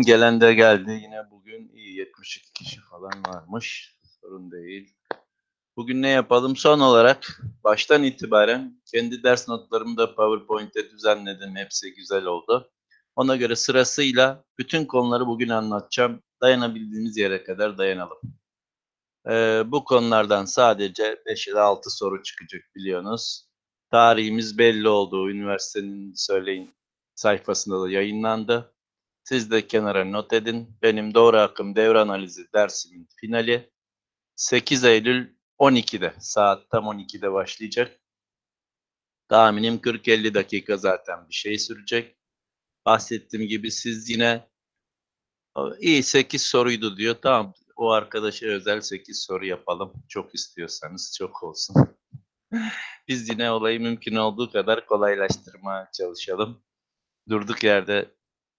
Gelen de geldi. Yine bugün iyi 72 kişi falan varmış. Sorun değil. Bugün ne yapalım? Son olarak baştan itibaren kendi ders notlarımı da PowerPoint'e düzenledim. Hepsi güzel oldu. Ona göre sırasıyla bütün konuları bugün anlatacağım. Dayanabildiğimiz yere kadar dayanalım. Ee, bu konulardan sadece 5 ya da 6 soru çıkacak biliyorsunuz. Tarihimiz belli oldu. Üniversitenin söyleyin sayfasında da yayınlandı. Siz de kenara not edin. Benim doğru akım devre analizi dersimin finali 8 Eylül 12'de. Saat tam 12'de başlayacak. Tahminim 40-50 dakika zaten bir şey sürecek. Bahsettiğim gibi siz yine iyi 8 soruydu diyor. Tamam o arkadaşa özel 8 soru yapalım. Çok istiyorsanız çok olsun. Biz yine olayı mümkün olduğu kadar kolaylaştırmaya çalışalım. Durduk yerde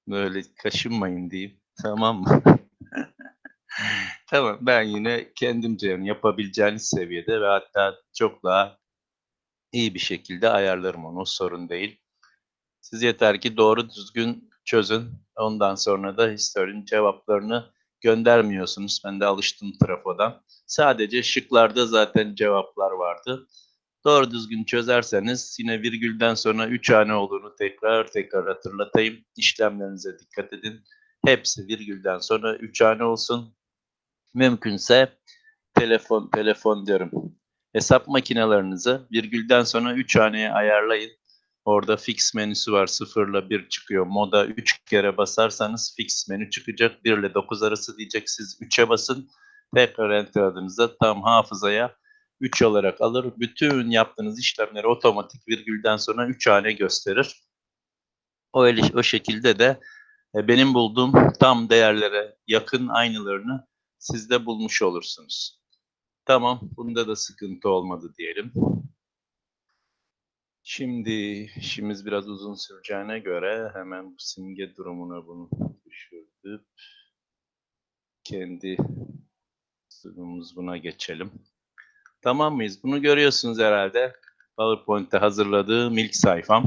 böyle kaşınmayın diyeyim. Tamam mı? tamam ben yine kendimce yani yapabileceğiniz seviyede ve hatta çok daha iyi bir şekilde ayarlarım onu. Sorun değil. Siz yeter ki doğru düzgün çözün. Ondan sonra da historinin cevaplarını göndermiyorsunuz. Ben de alıştım trafodan. Sadece şıklarda zaten cevaplar vardı. Doğru düzgün çözerseniz yine virgülden sonra 3 hane olduğunu tekrar tekrar hatırlatayım. İşlemlerinize dikkat edin. Hepsi virgülden sonra 3 hane olsun. Mümkünse telefon telefon diyorum. Hesap makinelerinizi virgülden sonra 3 haneye ayarlayın. Orada fix menüsü var. 0 ile 1 çıkıyor. Moda 3 kere basarsanız fix menü çıkacak. 1 ile 9 arası diyecek. Siz 3'e basın. Tekrar enter adınızda tam hafızaya 3 olarak alır. Bütün yaptığınız işlemleri otomatik virgülden sonra 3 hane gösterir. O, öyle, o şekilde de e, benim bulduğum tam değerlere yakın aynılarını siz de bulmuş olursunuz. Tamam, bunda da sıkıntı olmadı diyelim. Şimdi işimiz biraz uzun süreceğine göre hemen bu simge durumuna bunu düşürdük. Kendi sunumumuz buna geçelim. Tamam mıyız? Bunu görüyorsunuz herhalde. PowerPoint'te hazırladığım ilk sayfam.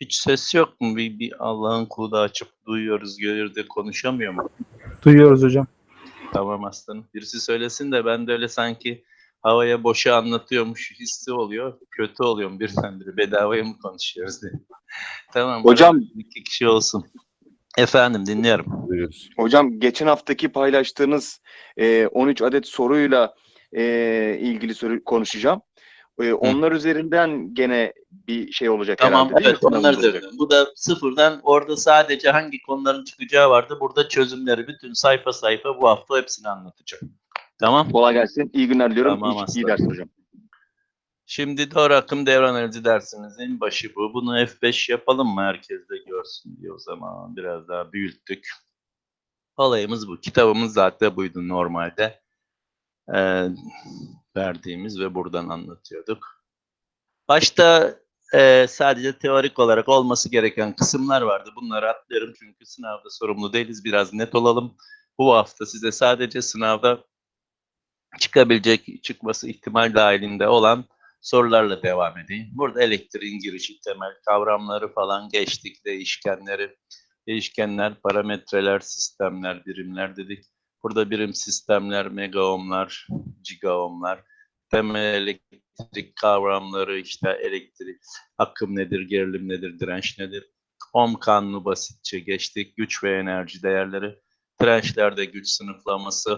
Hiç ses yok mu? Bir, bir Allah'ın kulu da açıp duyuyoruz, görüyoruz de konuşamıyor mu? Duyuyoruz hocam. Tamam aslanım. Birisi söylesin de ben de öyle sanki havaya boşa anlatıyormuş hissi oluyor. Kötü oluyorum birdenbire. Bedavaya mı konuşuyoruz diye. tamam. Hocam- iki kişi olsun. Efendim dinliyorum. Buyuruyoruz. Hocam geçen haftaki paylaştığınız e, 13 adet soruyla e, ilgili soru konuşacağım. E, onlar üzerinden gene bir şey olacak Tamam herhalde. değil evet da olacak. Bu da sıfırdan orada sadece hangi konuların çıkacağı vardı. Burada çözümleri bütün sayfa sayfa bu hafta hepsini anlatacağım. Tamam. Kolay gelsin. İyi günler diliyorum. Tamam, iyi, iyi aslanım. dersler hocam. Şimdi doğru akım devre analizi dersimizin başı bu. Bunu F5 yapalım mı? Herkes de görsün diye o zaman biraz daha büyüttük. Olayımız bu. Kitabımız zaten buydu normalde. Ee, verdiğimiz ve buradan anlatıyorduk. Başta e, sadece teorik olarak olması gereken kısımlar vardı. Bunları atlıyorum çünkü sınavda sorumlu değiliz. Biraz net olalım. Bu hafta size sadece sınavda çıkabilecek, çıkması ihtimal dahilinde olan sorularla devam edeyim. Burada elektriğin girişi temel kavramları falan geçtik. Değişkenleri, değişkenler, parametreler, sistemler, birimler dedik. Burada birim sistemler, mega ohmlar, giga ohmlar, temel elektrik kavramları, işte elektrik, akım nedir, gerilim nedir, direnç nedir? Ohm kanunu basitçe geçtik. Güç ve enerji değerleri, dirençlerde güç sınıflaması,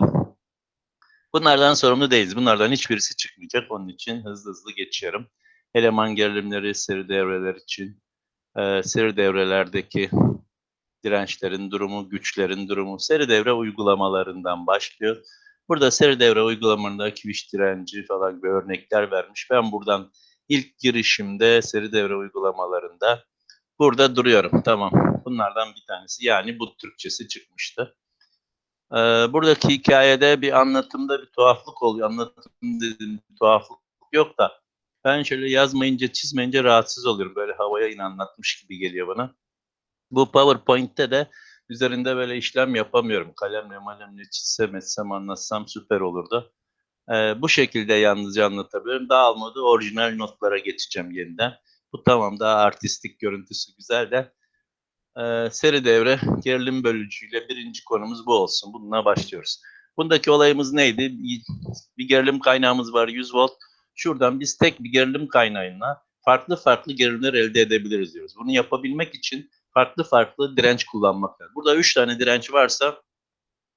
Bunlardan sorumlu değiliz. Bunlardan hiçbirisi çıkmayacak. Onun için hızlı hızlı geçiyorum. Eleman gerilimleri, seri devreler için, e, seri devrelerdeki dirençlerin durumu, güçlerin durumu, seri devre uygulamalarından başlıyor. Burada seri devre uygulamalarında kiviş direnci falan gibi örnekler vermiş. Ben buradan ilk girişimde seri devre uygulamalarında burada duruyorum. Tamam. Bunlardan bir tanesi. Yani bu Türkçesi çıkmıştı. Ee, buradaki hikayede bir anlatımda bir tuhaflık oluyor. Anlatım dedim bir tuhaflık yok da ben şöyle yazmayınca çizmeyince rahatsız oluyorum. Böyle havaya in anlatmış gibi geliyor bana. Bu PowerPoint'te de üzerinde böyle işlem yapamıyorum. Kalemle malemle çizsem etsem anlatsam süper olurdu. Ee, bu şekilde yalnızca anlatabilirim. Daha olmadı orijinal notlara geçeceğim yeniden. Bu tamam daha artistik görüntüsü güzel de Ee, seri devre gerilim bölücüyle birinci konumuz bu olsun. Bununla başlıyoruz. Bundaki olayımız neydi? Bir- gerilim kaynağımız var 100 volt. Şuradan biz tek bir gerilim kaynağıyla farklı farklı gerilimler elde edebiliriz diyoruz. Bunu yapabilmek için farklı farklı direnç kullanmak lazım. Burada 3 tane direnç varsa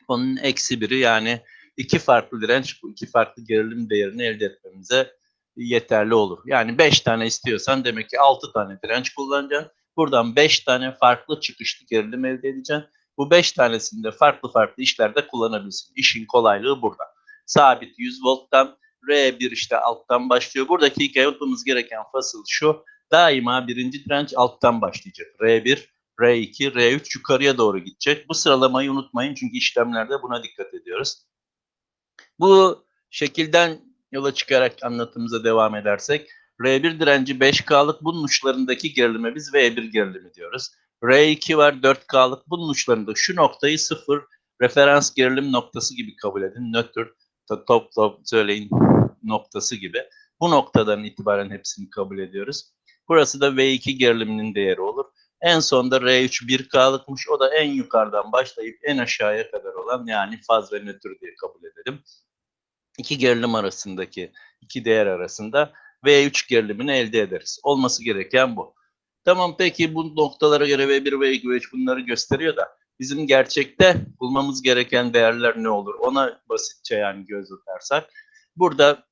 onun eksi biri yani iki farklı direnç, iki farklı gerilim değerini elde etmemize yeterli olur. Yani 5 tane istiyorsan demek ki 6 tane direnç kullanacaksın. Buradan 5 tane farklı çıkışlı gerilim elde edeceksin. Bu 5 tanesini de farklı farklı işlerde kullanabilirsin. İşin kolaylığı burada. Sabit 100 volttan R1 işte alttan başlıyor. Buradaki ilk yapmamız gereken fasıl şu. Daima birinci direnç alttan başlayacak. R1, R2, R3 yukarıya doğru gidecek. Bu sıralamayı unutmayın çünkü işlemlerde buna dikkat ediyoruz. Bu şekilden yola çıkarak anlatımıza devam edersek R1 direnci 5K'lık bunun uçlarındaki gerilime biz V1 gerilimi diyoruz. R2 var 4K'lık bunun uçlarında şu noktayı sıfır referans gerilim noktası gibi kabul edin. Nötr, to- top top söyleyin noktası gibi. Bu noktadan itibaren hepsini kabul ediyoruz. Burası da V2 geriliminin değeri olur. En sonda R3 1K'lıkmış. O da en yukarıdan başlayıp en aşağıya kadar olan yani faz ve nötr diye kabul edelim. İki gerilim arasındaki iki değer arasında V3 gerilimini elde ederiz. Olması gereken bu. Tamam peki bu noktalara göre V1, V2, V3 bunları gösteriyor da bizim gerçekte bulmamız gereken değerler ne olur? Ona basitçe yani göz atarsak. Burada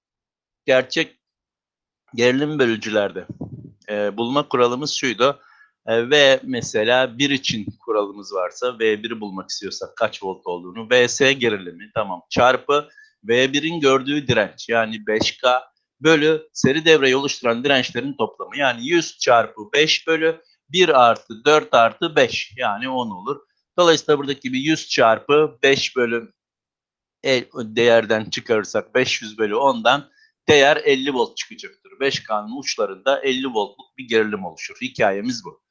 gerçek gerilim bölücülerde e, bulma kuralımız şuydu. E, V mesela 1 için kuralımız varsa V1'i bulmak istiyorsak kaç volt olduğunu VS gerilimi tamam çarpı V1'in gördüğü direnç yani 5K bölü seri devreyi oluşturan dirençlerin toplamı. Yani 100 çarpı 5 bölü 1 artı 4 artı 5 yani 10 olur. Dolayısıyla buradaki gibi 100 çarpı 5 bölü el, değerden çıkarırsak 500 bölü 10'dan değer 50 volt çıkacaktır. 5K'nın uçlarında 50 voltluk bir gerilim oluşur. Hikayemiz bu.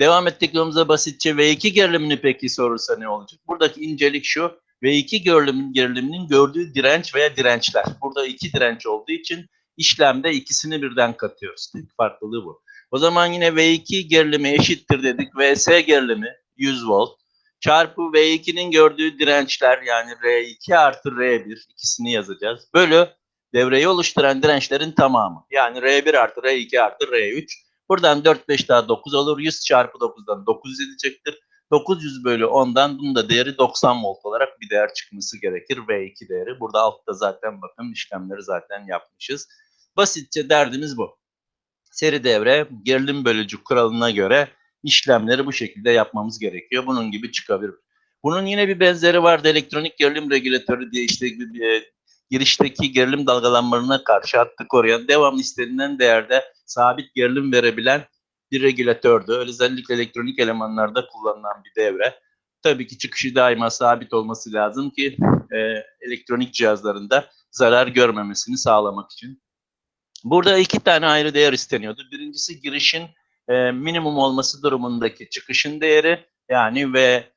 Devam ettik yolumuza basitçe V2 gerilimini peki sorursa ne olacak? Buradaki incelik şu. V2 gerilimin, geriliminin gördüğü direnç veya dirençler. Burada iki direnç olduğu için işlemde ikisini birden katıyoruz. Tek farklılığı bu. O zaman yine V2 gerilimi eşittir dedik. VS gerilimi 100 volt çarpı V2'nin gördüğü dirençler yani R2 artı R1 ikisini yazacağız. Bölü devreyi oluşturan dirençlerin tamamı. Yani R1 artı R2 artı R3. Buradan 4 5 daha 9 olur. 100 çarpı 9'dan 900 edecektir. 900 bölü 10'dan bunun da değeri 90 volt olarak bir değer çıkması gerekir. V2 değeri. Burada altta zaten bakın işlemleri zaten yapmışız. Basitçe derdimiz bu. Seri devre gerilim bölücü kuralına göre işlemleri bu şekilde yapmamız gerekiyor. Bunun gibi çıkabilir. Bunun yine bir benzeri vardı. Elektronik gerilim regülatörü diye işte bir, girişteki gerilim dalgalanmalarına karşı hattı koruyan devamlı istenilen değerde sabit gerilim verebilen bir regülatördü. Özellikle elektronik elemanlarda kullanılan bir devre. Tabii ki çıkışı daima sabit olması lazım ki e, elektronik cihazlarında zarar görmemesini sağlamak için. Burada iki tane ayrı değer isteniyordu. Birincisi girişin e, minimum olması durumundaki çıkışın değeri yani ve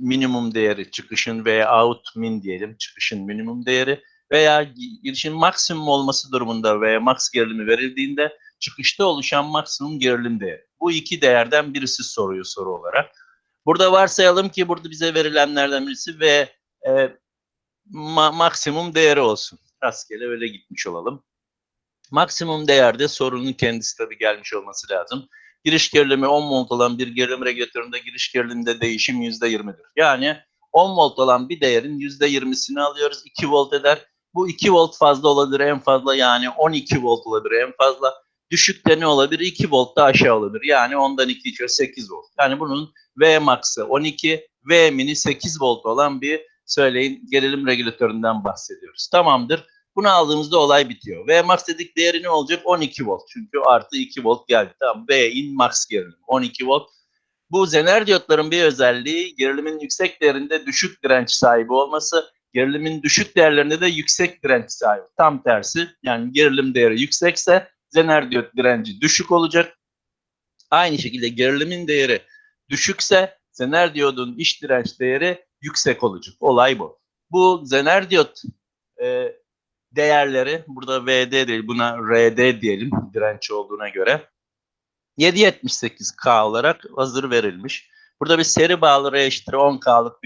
minimum değeri çıkışın veya out min diyelim çıkışın minimum değeri veya girişin maksimum olması durumunda veya max gerilimi verildiğinde çıkışta oluşan maksimum gerilim değeri. Bu iki değerden birisi soruyor soru olarak. Burada varsayalım ki burada bize verilenlerden birisi ve e, ma- maksimum değeri olsun. Rastgele öyle gitmiş olalım. Maksimum değerde sorunun kendisi tabii gelmiş olması lazım. Giriş gerilimi 10 volt olan bir gerilim regülatöründe giriş geriliminde değişim %20'dir. Yani 10 volt olan bir değerin %20'sini alıyoruz. 2 volt eder. Bu 2 volt fazla olabilir en fazla yani 12 volt olabilir en fazla. Düşükte ne olabilir? 2 volt da aşağı olabilir. Yani 10'dan 2 içiyor 8 volt. Yani bunun V max'ı 12, V mini 8 volt olan bir söyleyin gerilim regülatöründen bahsediyoruz. Tamamdır. Bunu aldığımızda olay bitiyor. V max dedik değeri ne olacak? 12 volt. Çünkü artı 2 volt geldi. Tamam. V in max gerilim. 12 volt. Bu zener diyotların bir özelliği gerilimin yüksek değerinde düşük direnç sahibi olması. Gerilimin düşük değerlerinde de yüksek direnç sahibi. Tam tersi. Yani gerilim değeri yüksekse zener diyot direnci düşük olacak. Aynı şekilde gerilimin değeri düşükse zener diyodun iç direnç değeri yüksek olacak. Olay bu. Bu zener diyot e, değerleri burada VD değil buna RD diyelim direnç olduğuna göre 7.78K olarak hazır verilmiş. Burada bir seri bağlı R eşittir 10K'lık bir